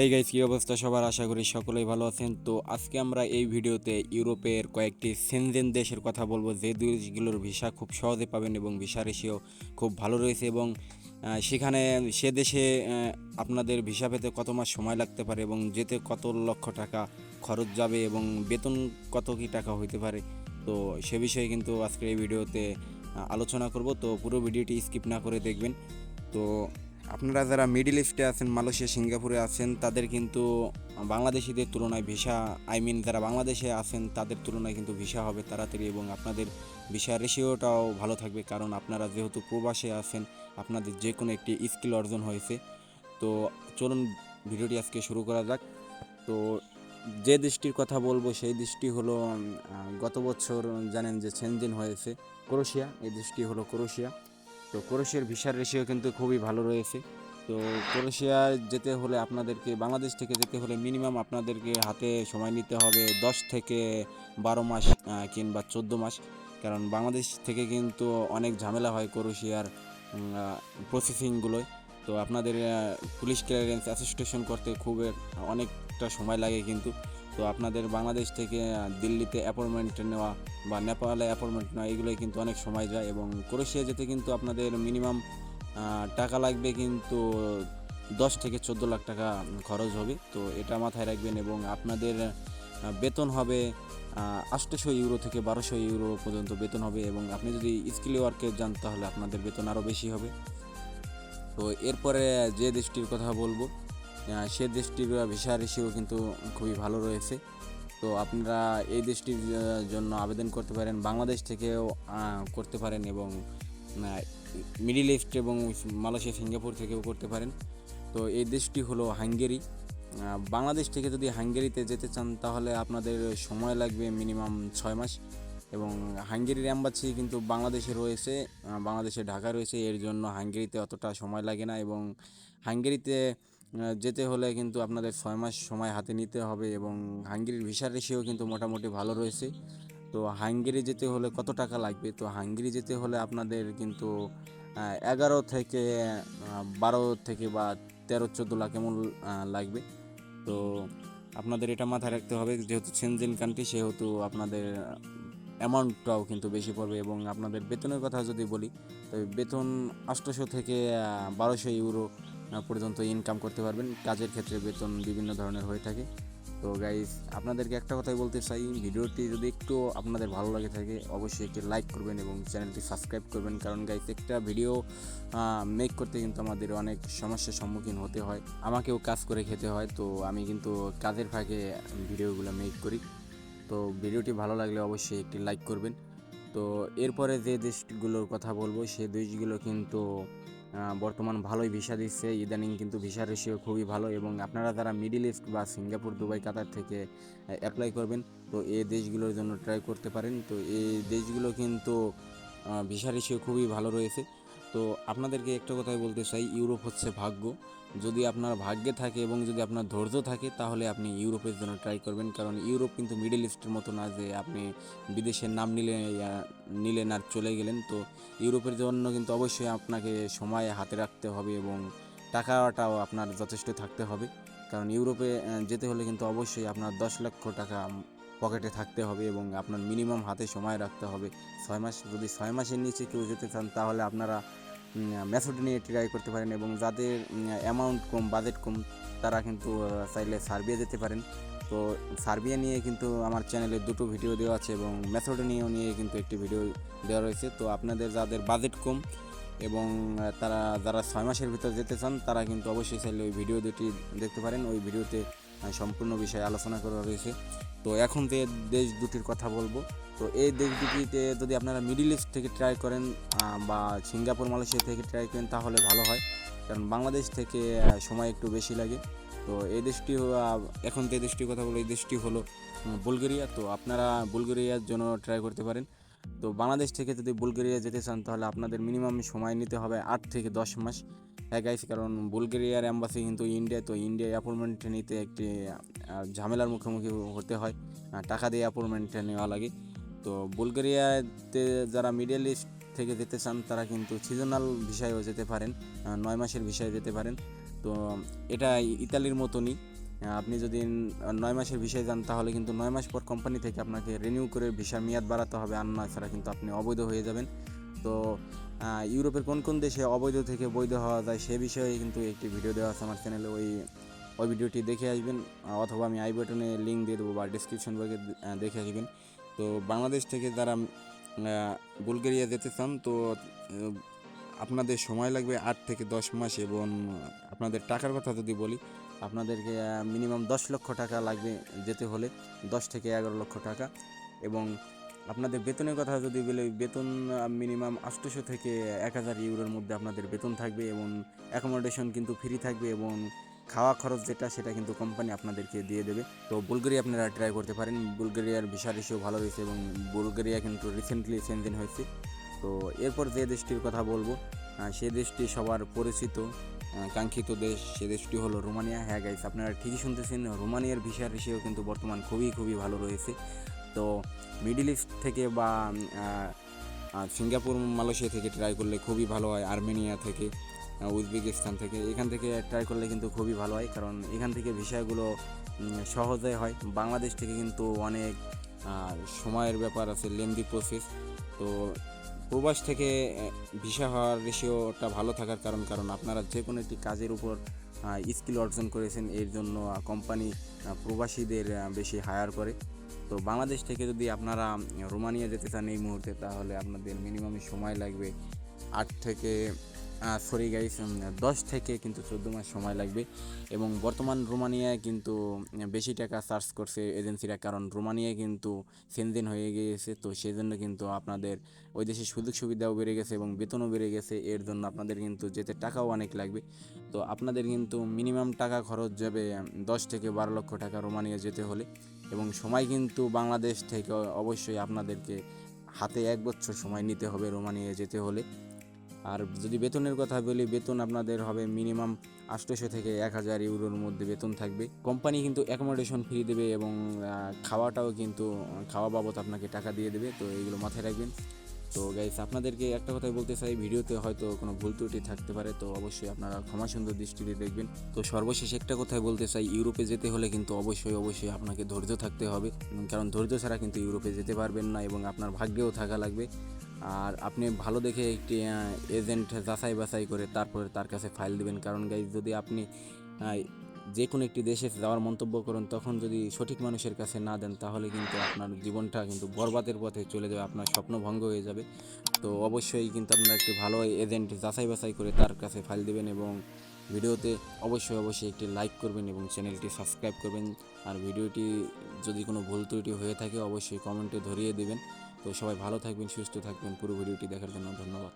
এই গাইজ কী অবস্থা? সবার আশা করি সকলেই ভালো আছেন। তো আজকে আমরা এই ভিডিওতে ইউরোপের কয়েকটি সেনজেন দেশের কথা বলব, যে দেশগুলোর ভিসা খুব সহজে পাবেন এবং ভিসা রেশিও খুব ভালো রয়েছে এবং সেখানে সে দেশে আপনাদের ভিসা পেতে কত মাস সময় লাগতে পারে এবং যেতে কত লক্ষ টাকা খরচ যাবে এবং বেতন কত কি টাকা হইতে পারে? তো সে বিষয়ে কিন্তু আজকের এই ভিডিওতে আলোচনা করব। তো পুরো ভিডিওটি স্কিপ না করে দেখবেন। তো আপনারা যারা মিডিল ইস্টে আছেন, মালয়েশিয়া, সিঙ্গাপুরে আছেন, তাদের কিন্তু বাংলাদেশিদের তুলনায় ভিসা, আই মিন যারা বাংলাদেশে আছেন, তাদের তুলনায় কিন্তু ভিসা হবে তাড়াতাড়ি এবং আপনাদের ভিসা রেশিওটাও ভালো থাকবে কারণ আপনারা যেহেতু প্রবাসে আছেন, আপনাদের যে কোনো একটি স্কিল অর্জন হয়েছে। তো চলুন ভিডিওটি আজকে শুরু করা যাক। তো যে দৃষ্টির কথা বলব, সেই দৃষ্টি হলো গত বছর জানেন যে সেনজেন হয়েছে, ক্রোশিয়া। এই দৃষ্টি হলো ক্রোশিয়া। তো ক্রোশিয়ার ভিসার রেশিও কিন্তু খুবই ভালো রয়েছে। তো ক্রোশিয়া যেতে হলে আপনাদেরকে, বাংলাদেশ থেকে যেতে হলে মিনিমাম আপনাদেরকে হাতে সময় নিতে হবে দশ থেকে বারো মাস কিংবা চোদ্দ মাস। কারণ বাংলাদেশ থেকে কিন্তু অনেক ঝামেলা হয় ক্রোশিয়ার প্রসেসিংগুলোয় তো আপনাদের পুলিশ ক্লিয়ারেন্স অ্যাসোসিয়েশন করতে খুব অনেকটা সময় লাগে কিন্তু। তো আপনাদের বাংলাদেশ থেকে দিল্লিতে অ্যাপয়েন্টমেন্ট নেওয়া বা নেপালে অ্যাপয়েন্টমেন্ট নেওয়া এগুলোই কিন্তু অনেক সময় যায় এবং ক্রোশিয়া যেতে কিন্তু আপনাদের মিনিমাম টাকা লাগবে কিন্তু দশ থেকে চোদ্দ লাখ টাকা খরচ হবে। তো এটা মাথায় রাখবেন এবং আপনাদের বেতন হবে আটশোশো ইউরো থেকে বারোশো ইউরো পর্যন্ত বেতন হবে এবং আপনি যদি স্কিল ওয়ার্কে যান তাহলে আপনাদের বেতন আরও বেশি হবে। তো এরপরে যে দেশটির কথা বলব সে দেশটির ভিসা রেশিও কিন্তু খুবই ভালো রয়েছে। তো আপনারা এই দেশটির জন্য আবেদন করতে পারেন, বাংলাদেশ থেকেও করতে পারেন এবং মিডিল ইস্ট এবং মালয়েশিয়া, সিঙ্গাপুর থেকেও করতে পারেন। তো এই দেশটি হলো হাঙ্গেরি। বাংলাদেশ থেকে যদি হাঙ্গেরিতে যেতে চান, তাহলে আপনাদের সময় লাগবে মিনিমাম ছয় মাস এবং হাঙ্গেরির অ্যাম্বাসি কিন্তু বাংলাদেশে রয়েছে বাংলাদেশে ঢাকা রয়েছে। এর জন্য হাঙ্গেরিতে অতটা সময় লাগে না এবং হাঙ্গেরিতে যেতে হলে কিন্তু আপনাদের ছয় মাস সময় হাতে নিতে হবে এবং হাঙ্গেরির ভিসা রেশিও কিন্তু মোটামুটি ভালো রয়েছে। তো হাঙ্গেরি যেতে হলে কত টাকা লাগবে? তো হাঙ্গেরি যেতে হলে আপনাদের কিন্তু এগারো থেকে বারো থেকে বা তেরো, চোদ্দ লাখ এমন লাগবে। তো আপনাদের এটা মাথায় রাখতে হবে, যেহেতু সেনজেন কান্ট্রি সেহেতু আপনাদের অ্যামাউন্টটাও কিন্তু বেশি পড়বে এবং আপনাদের বেতনের কথা যদি বলি, তো বেতন আটশোশো থেকে বারোশো ইউরো পর্যন্ত ইনকাম করতে পারবেন। কাজের ক্ষেত্রে বেতন বিভিন্ন ধরনের হয়ে থাকে। তো গাইজ আপনাদেরকে একটা কথাই বলতে চাই, ভিডিওটি যদি একটু আপনাদের ভালো লাগে থাকে, অবশ্যই একটি লাইক করবেন এবং চ্যানেলটি সাবস্ক্রাইব করবেন। কারণ গাইজ একটা ভিডিও মেক করতে কিন্তু আমাদের অনেক সমস্যার সম্মুখীন হতে হয়। আমাকেও কাজ করে খেতে হয়, তো আমি কিন্তু কাজের ফাঁকে ভিডিওগুলো মেক করি। তো ভিডিওটি ভালো লাগলে অবশ্যই একটি লাইক করবেন। তো এরপরে যে দেশগুলোর কথা বলব সেই দেশগুলো কিন্তু বর্তমান ভালোই ভিসা দিচ্ছে। ইদানিং কিন্তু ভিসা রেশিও খুবই ভালো এবং আপনারা যারা মিডিল ইস্ট বা সিঙ্গাপুর, দুবাই, কাতার থেকে অ্যাপ্লাই করবেন, তো এই দেশগুলোর জন্য ট্রাই করতে পারেন। তো এই দেশগুলো কিন্তু ভিসা রেশিও খুবই ভালো রয়েছে। তো আপনাদেরকে একটা কথাই বলতে চাই, ইউরোপ হচ্ছে ভাগ্য। যদি আপনার ভাগ্যে থাকে এবং যদি আপনার ধৈর্য থাকে, তাহলে আপনি ইউরোপের জন্য ট্রাই করবেন। কারণ ইউরোপ কিন্তু মিডল ইস্টের মতো না যে আপনি বিদেশের নাম নিলে নিলেন আর চলে গেলেন। তো ইউরোপের জন্য কিন্তু অবশ্যই আপনাকে সময় হাতে রাখতে হবে এবং টাকাটাও আপনার যথেষ্ট থাকতে হবে। কারণ ইউরোপে যেতে হলে কিন্তু অবশ্যই আপনার দশ লক্ষ টাকা পকেটে থাকতে হবে এবং আপনার মিনিমাম হাতে সময় রাখতে হবে। ছয় মাস, যদি ছয় মাসের নিচে কেউ যেতে চান, তাহলে আপনারা মেথড নিয়ে ট্রাই করতে পারেন এবং যাদের অ্যামাউন্ট কম বাজেট কম, তারা কিন্তু চাইলে সার্বিয়া যেতে পারেন। তো সার্বিয়া নিয়ে কিন্তু আমার চ্যানেলে দুটো ভিডিও দেওয়া আছে এবং মেথড নিয়েও নিয়ে কিন্তু একটি ভিডিও দেওয়া রয়েছে। তো আপনাদের যাদের বাজেট কম এবং তারা, যারা ছয় মাসের ভিতর যেতে চান, তারা কিন্তু অবশ্যই চাইলে ওই ভিডিও দুটি দেখতে পারেন। ওই ভিডিওতে সম্পূর্ণ বিষয়ে আলোচনা করা রয়েছে। তো এখন যে দেশ দুটির কথা বলব, তো এই দেশ দুটিতে যদি আপনারা মিডিল ইস্ট থেকে ট্রাই করেন বা সিঙ্গাপুর, মালয়েশিয়া থেকে ট্রাই করেন, তাহলে ভালো হয়। কারণ বাংলাদেশ থেকে সময় একটু বেশি লাগে। তো এই দেশটি এখন যে দেশটির কথা বলো এই দেশটি হলো বুলগেরিয়া। তো আপনারা বুলগেরিয়ার জন্য ট্রাই করতে পারেন। তো বাংলাদেশ থেকে যদি বুলগেরিয়া যেতে চান, তাহলে আপনাদের মিনিমাম সময় নিতে হবে আট থেকে দশ মাস। হ্যাঁ কারণ বুলগেরিয়ার অ্যাম্বাসি কিন্তু ইন্ডিয়া তো ইন্ডিয়া অ্যাপয়েন্টমেন্ট নিতে একটি ঝামেলার মুখোমুখি হতে হয়। টাকা দিয়ে অ্যাপয়েন্টমেন্ট নেওয়া লাগে। তো বুলগেরিয়াতে যারা মিডল ইস্ট থেকে যেতে চান, তারা কিন্তু সিজনাল ভিসায়ও যেতে পারেন নয় মাসের ভিসায় যেতে পারেন। তো এটা ইতালির মতনই আপনি যদি নয় মাসের ভিসায় যান, তাহলে কিন্তু নয় মাস পর কোম্পানি থেকে আপনাকে রিনিউ করে ভিসার মেয়াদ বাড়াতে হবে। আর না ছাড়া কিন্তু আপনি অবৈধ হয়ে যাবেন। তো ইউরোপের কোন কোন দেশে অবৈধ থেকে বৈধ হওয়া যায় সে বিষয়ে কিন্তু একটি ভিডিও দেওয়া আছে আমার চ্যানেলে। ওই ওই ভিডিওটি দেখে আসবেন, অথবা আমি আই বাটনে লিঙ্ক দিয়ে দেবো বা ডিসক্রিপশন বক্সে দেখে আসবেন। তো, বাংলাদেশ থেকে যারা বুলগেরিয়া যেতে চান, তো আপনাদের সময় লাগবে আট থেকে দশ মাস এবং আপনাদের টাকার কথা যদি বলি, আপনাদেরকে মিনিমাম দশ লক্ষ টাকা লাগবে যেতে হলে, দশ থেকে এগারো লক্ষ টাকা এবং আপনাদের বেতনের কথা যদি বলি, বেতন মিনিমাম আটশোশো থেকে এক হাজার ইউরোর মধ্যে আপনাদের বেতন থাকবে এবং অ্যাকোমোডেশন কিন্তু ফ্রি থাকবে এবং খাওয়া খরচ যেটা, সেটা কিন্তু কোম্পানি আপনাদেরকে দিয়ে দেবে। তো বুলগেরিয়া আপনারা ট্রাই করতে পারেন। বুলগেরিয়ার ভিসা রেশিও ভালো রয়েছে এবং বুলগেরিয়া কিন্তু রিসেন্টলি চেঞ্জিং হয়েছে। তো এরপর যে দেশটির কথা বলব সে দেশটি সবার পরিচিত কাঙ্ক্ষিত দেশ। সে দেশটি হলো রোমানিয়া। হ্যাঁ গাইস আপনারা ঠিকই শুনতেছেন। রোমানিয়ার ভিসা রেশিও কিন্তু বর্তমান খুবই খুবই ভালো রয়েছে। তো মিডিল ইস্ট থেকে বা সিঙ্গাপুর মালয়েশিয়া থেকে ট্রাই করলে খুবই ভালো হয় আর্মেনিয়া থেকে উজবেকিস্তান থেকে, এখান থেকে ট্রাই করলে কিন্তু খুবই ভালো হয়, কারণ এখান থেকে ভিসাগুলো সহজে হয়। বাংলাদেশ থেকে কিন্তু অনেক সময়ের ব্যাপার আছে লেন্দি প্রসেস তো প্রবাস থেকে ভিসা হওয়ার রেশিওটা ভালো থাকার কারণ কারণ আপনারা যে কোনো একটি কাজের উপর স্কিল অর্জন করেছেন, এর জন্য কোম্পানি প্রবাসীদের বেশি হায়ার করে। তো বাংলাদেশ থেকে যদি আপনারা রোমানিয়া যেতে চান এই মুহূর্তে, তাহলে আপনাদের মিনিমাম সময় লাগবে আট থেকে সরি গাইস দশ থেকে কিন্তু চোদ্দ মাস সময় লাগবে। এবং বর্তমান রোমানিয়ায় কিন্তু বেশি টাকা চার্জ করছে এজেন্সিরা কারণ রোমানিয়ায় কিন্তু সেনজেন হয়ে গিয়েছে। তো সেই জন্য কিন্তু আপনাদের ওই দেশে সুযোগ সুবিধাও বেড়ে গেছে এবং বেতনও বেড়ে গেছে। এর জন্য আপনাদের কিন্তু যেতে টাকাও অনেক লাগবে। তো আপনাদের কিন্তু মিনিমাম টাকা খরচ যাবে দশ থেকে বারো লক্ষ টাকা রোমানিয়া যেতে হলে। এবং সময় কিন্তু বাংলাদেশ থেকে অবশ্যই আপনাদেরকে হাতে এক বছর সময় নিতে হবে রোমানিয়া যেতে হলে। আর যদি বেতনের কথা বলি, বেতন আপনাদের হবে মিনিমাম আষ্টশো থেকে এক হাজার ইউরোর মধ্যে বেতন থাকবে। কোম্পানি কিন্তু অ্যাকোমোডেশন ফ্রি দেবে এবং খাওয়াটাও কিন্তু, খাওয়া বাবদ আপনাকে টাকা দিয়ে দেবে, তো এইগুলো মাথায় রাখবেন। তো গাইস আপনাদেরকে একটা কথাই বলতে চাই, ভিডিওতে হয়তো কোনো ভুল ত্রুটি থাকতে পারে, তো অবশ্যই আপনারা ক্ষমা সুন্দর দৃষ্টিতে দেখবেন। তো সর্বশেষ একটা কথাই বলতে চাই, ইউরোপে যেতে হলে কিন্তু অবশ্যই অবশ্যই আপনাকে ধৈর্য থাকতে হবে কারণ ধৈর্য ছাড়া কিন্তু ইউরোপে যেতে পারবেন না এবং আপনার ভাগ্যেও থাকা লাগবে। আর আপনি ভালো দেখে একটি এজেন্ট যাচাই বাছাই করে তারপরে তার কাছে ফাইল দিবেন। কারণ গাইজ যদি আপনি যে কোনো একটি দেশে যাওয়ার মন্তব্য করেন, তখন যদি সঠিক মানুষের কাছে না দেন, তাহলে কিন্তু আপনার জীবনটা কিন্তু বরবাদের পথে চলে যাবে, আপনার স্বপ্ন ভঙ্গ হয়ে যাবে। তো অবশ্যই কিন্তু আপনার একটি ভালো এজেন্ট যাচাই বাছাই করে তার কাছে ফাইল দেবেন এবং ভিডিওতে অবশ্যই অবশ্যই একটি লাইক করবেন এবং চ্যানেলটি সাবস্ক্রাইব করবেন। আর ভিডিওটি যদি কোনো ভুল ত্রুটি হয়ে থাকে, অবশ্যই কমেন্টে ধরিয়ে দেবেন। তো সবাই ভালো থাকবেন, সুস্থ থাকবেন। পুরো ভিডিওটি দেখার জন্য ধন্যবাদ।